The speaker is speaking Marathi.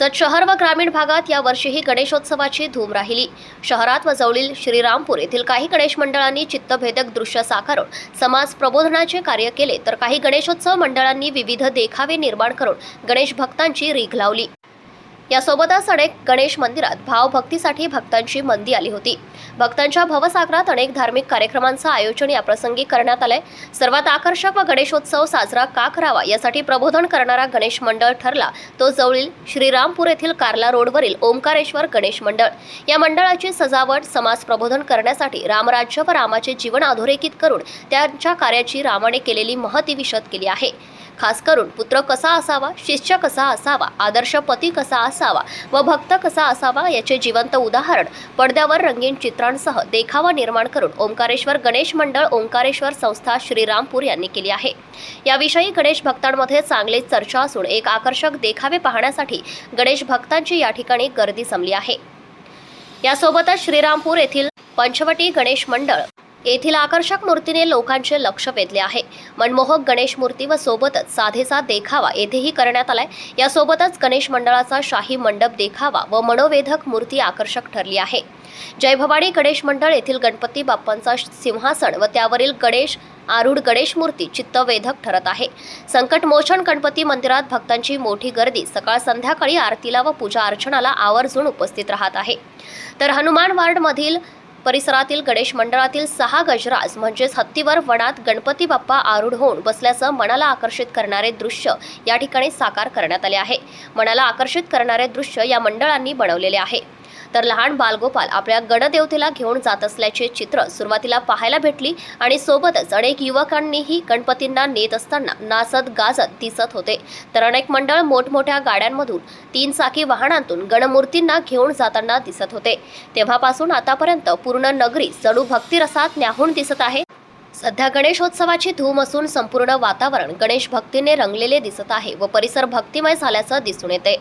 तसंच शहर व ग्रामीण भागात यावर्षीही गणेशोत्सवाची धूम राहिली. शहरात व जवळील श्रीरामपूर येथील काही गणेश मंडळांनी चित्तभेदक दृश्य साकारून समाज प्रबोधनाचे कार्य केले तर काही गणेशोत्सव मंडळांनी विविध देखावे निर्माण करून गणेश भक्तांची रीघ लावली. यासोबतच अनेक गणेश मंदिरात भावभक्तीसाठी भक्तांची मंदी आली होती. भक्तांच्या भवसागरात अनेक धार्मिक कार्यक्रमांचं आयोजन याप्रसंगी करण्यात आलंय. सर्वात आकर्षक व गणेशोत्सव साजरा का करावा यासाठी प्रबोधन करणारा गणेश मंडळ ठरला. तो जवळील श्रीरामपूर येथील कार्ला रोडवरील ओंकारेश्वर गणेश मंडळ. या मंडळाची सजावट समाज प्रबोधन करण्यासाठी रामराज्य व रामाचे जीवन अधोरेखित करून त्यांच्या कार्याची रामाने केलेली महती विशद केली आहे. खास करून पुत्र कसा असावा शिष्य कसा असावा आदर्श पती कसा असावा व भक्त कसा असावा याचे जिवंत उदाहरण पडद्यावर रंगीन चित्रांसह देखावा निर्माण करून ओंकारेश्वर गणेश मंडळ ओंकारेश्वर संस्था श्रीरामपूर यांनी केली आहे. याविषयी गणेश भक्तांमध्ये चांगली चर्चा असून एक आकर्षक देखावे पाहण्यासाठी गणेश भक्तांची या ठिकाणी गर्दी जमली आहे. यासोबतच श्रीरामपूर येथील पंचवटी गणेश मंडळ येथील आकर्षक मूर्तीने लोकांचे लक्ष वेधले आहे. मनमोहक गणेश मूर्ती व सोबतच साधेसा देखावा येथेही करण्यात आलाय. यासोबतच गणेश मंडळाचा शाही मंडप देखावा व मनोवेधक मूर्ती आकर्षक ठरली आहे. जय भवानी गणेश मंडळ येथील गणपती बाप्पांचा सिंहासन व त्यावरील गणेश आरूढ गणेश मूर्ती चित्तवेधक ठरत आहे. संकटमोचन गणपती मंदिरात भक्तांची मोठी गर्दी सकाळ संध्याकाळी आरतीला व पूजा अर्चनाला आवर्जून उपस्थित राहत आहे. तर हनुमान वार्डमधील परिसरातील गणेश मंडळातील सहा गजराज म्हणजेच हत्तीवर वनात गणपती बाप्पा आरूढ होऊन बसल्याचं मनाला आकर्षित करणारे दृश्य या ठिकाणी साकार करण्यात आले आहे. मनाला आकर्षित करणारे दृश्य या मंडळांनी बनवलेले आहे. तर लहान बालगोपाल आपल्या गणदेवतेला घेऊन जात असल्याचे चित्र सुरुवातीला पाहायला भेटली आणि सोबतच अनेक युवकांनीही गणपतींना नेत असताना नाचत गाजत दिसत होते. तर अनेक मंडळ मोठमोठ्या गाड्यांमधून तीन चाकी वाहनांतून गणमूर्तींना घेऊन जाताना दिसत होते. तेव्हापासून आतापर्यंत पूर्ण नगरी जणू भक्तिरसात न्याहून दिसत आहे. सध्या गणेशोत्सवाची धूम असून संपूर्ण वातावरण गणेश भक्तीने रंगलेले दिसत आहे व परिसर भक्तिमय झाल्याचं दिसून येते.